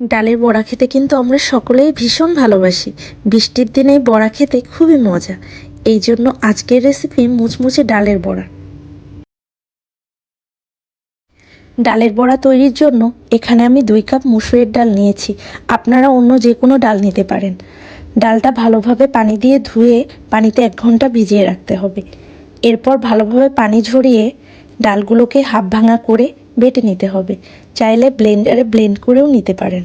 ডালের বড়া খেতে কিন্তু আমরা সকলেই ভীষণ ভালোবাসি। বৃষ্টির দিনে বড়া খেতে খুবই মজা। এই জন্য আজকের রেসিপি মুচমুচে ডালের বড়া। ডালের বড়া তৈরির জন্য এখানে আমি দুই কাপ মুসুরের ডাল নিয়েছি। আপনারা অন্য যে কোনো ডাল নিতে পারেন। ডালটা ভালোভাবে পানি দিয়ে ধুয়ে পানিতে এক ঘণ্টা ভিজিয়ে রাখতে হবে। এরপর ভালোভাবে পানি ঝরিয়ে ডালগুলোকে হাফ ভাঙা করে বেটে নিতে হবে। চাইলে ব্লেন্ডারে ব্লেন্ড করেও নিতে পারেন।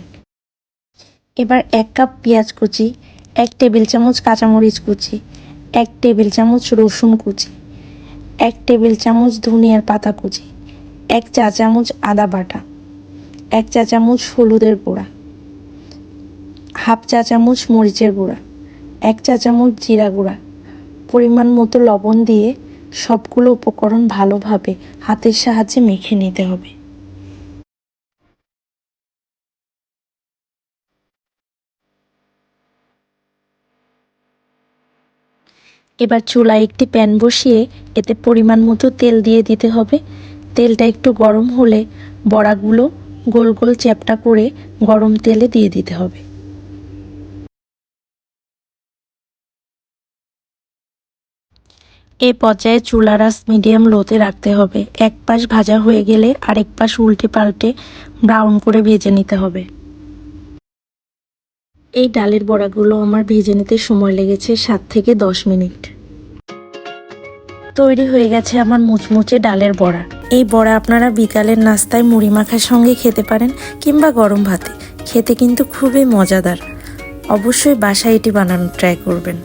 এবার এক কাপ পেঁয়াজ কুচি, এক টেবিল চামচ কাঁচামরিচ কুচি, এক টেবিল চামচ রসুন কুচি, এক টেবিল চামচ ধনিয়ার পাতা কুচি, এক চা চামচ আদা বাটা, এক চা চামচ হলুদের গুঁড়া, হাফ চা চামচ মরিচের গুঁড়া, এক চা চামচ জিরা গুঁড়া, পরিমাণ মতো লবণ দিয়ে সবগুলো উপকরণ ভালোভাবে হাতের সাহায্যে মেখে নিতে হবে। এবার চুলায় একটি প্যান বসিয়ে এতে পরিমাণ মতো তেল দিয়ে দিতে হবে। তেলটা একটু গরম হলে বড়াগুলো গোল গোল চ্যাপটা করে গরম তেলে দিয়ে দিতে হবে। এই পর্যায়ে চুলা আঁচ মিডিয়াম লোতে রাখতে হবে। এক পাশ ভাজা হয়ে গেলে আরেক পাশ উল্টে পাল্টে ব্রাউন করে ভেজে নিতে হবে। এই ডালের বড়াগুলো আমার ভেজে নিতে সময় লেগেছে সাত থেকে দশ মিনিট। তৈরি হয়ে গেছে আমার মুচমুচে ডালের বড়া। এই বড়া আপনারা বিকালের নাস্তায় মুড়ি মাখার সঙ্গে খেতে পারেন কিংবা গরম ভাতে। খেতে কিন্তু খুবই মজাদার। অবশ্যই বাসায় এটি বানানোর ট্রাই করবেন।